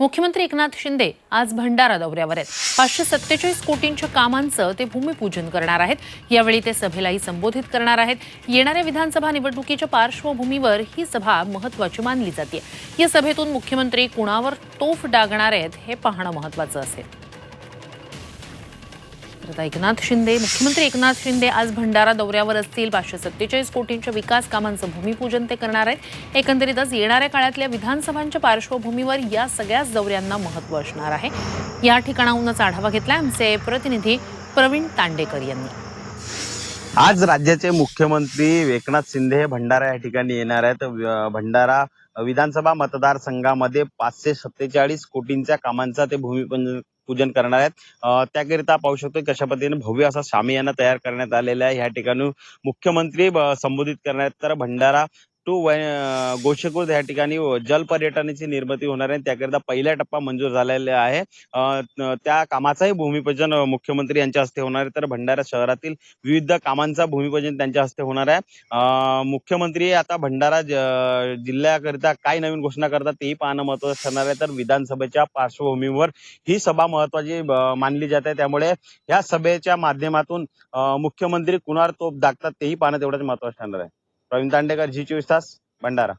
मुख्यमंत्री एकनाथ शिंदे आज भंडारा दौऱ्यावर आहेत. पाचशे सत्तेचाळीस कोटींच्या कामांचं ते भूमिपूजन करणार आहेत. यावेळी ते सभेलाही संबोधित करणार आहेत. येणाऱ्या विधानसभा निवडणुकीच्या पार्श्वभूमीवर ही सभा महत्वाची मानली जाते. या सभेतून मुख्यमंत्री कुणावर तोफ डागणार आहेत हे पाहणं महत्वाचं असेल. एकनाथ शिंदे मुख्यमंत्री एकनाथ शिंदे आज भंडारा दौऱ्यावर असतील. पाचशे सत्तेचाळीस कोटींच्या विकास कामांचं भूमिपूजन ते करणार आहेत. एकंदरीतच येणाऱ्या काळातल्या विधानसभांच्या पार्श्वभूमीवर या सगळ्याच दौऱ्यांना महत्त्व असणार आहे. या ठिकाणाहूनच आढावा घेतला आमचे प्रतिनिधी प्रवीण तांडेकर यांनी. आज राज्याचे मुख्यमंत्री एकनाथ शिंदे हे भंडारा या ठिकाणी येणार आहेत. भंडारा विधानसभा मतदारसंघामध्ये पाचशे सत्तेचाळीस कोटींच्या कामांचा ते भूमिपूजन पूजन करणार आहेत. त्याकरिता पाहू शकतो कशा पद्धतीने भव्य असा शामियाना तयार करण्यात आलेला आहे. या ठिकाणी मुख्यमंत्री संबोधित करणार आहेत. तर भंडारा टू गोशेखुर्द या ठिकाणी जल पर्यटनाची निर्मिती होणार आहे. त्याकरिता पहिला टप्पा मंजूर झालेला आहे. त्या कामाचाही भूमिपूजन मुख्यमंत्री यांच्या हस्ते होणार आहे. तर भंडारा शहरातील विविध कामांचा भूमिपूजन त्यांच्या हस्ते होणार आहे. अं, मुख्यमंत्री आता भंडारा जिल्ह्याकरिता काय नवीन घोषणा करतात तेही पाहणं महत्वाचं ठरणार आहे. तर विधानसभेच्या पार्श्वभूमीवर ही सभा महत्वाची मानली जाते. त्यामुळे या सभेच्या माध्यमातून मुख्यमंत्री कुणावर तोप दाखतात तेही पाहणं तेवढंच महत्वाचं ठरणार आहे. प्रवीण तांडेकर झी चोवीस तास भंडारा.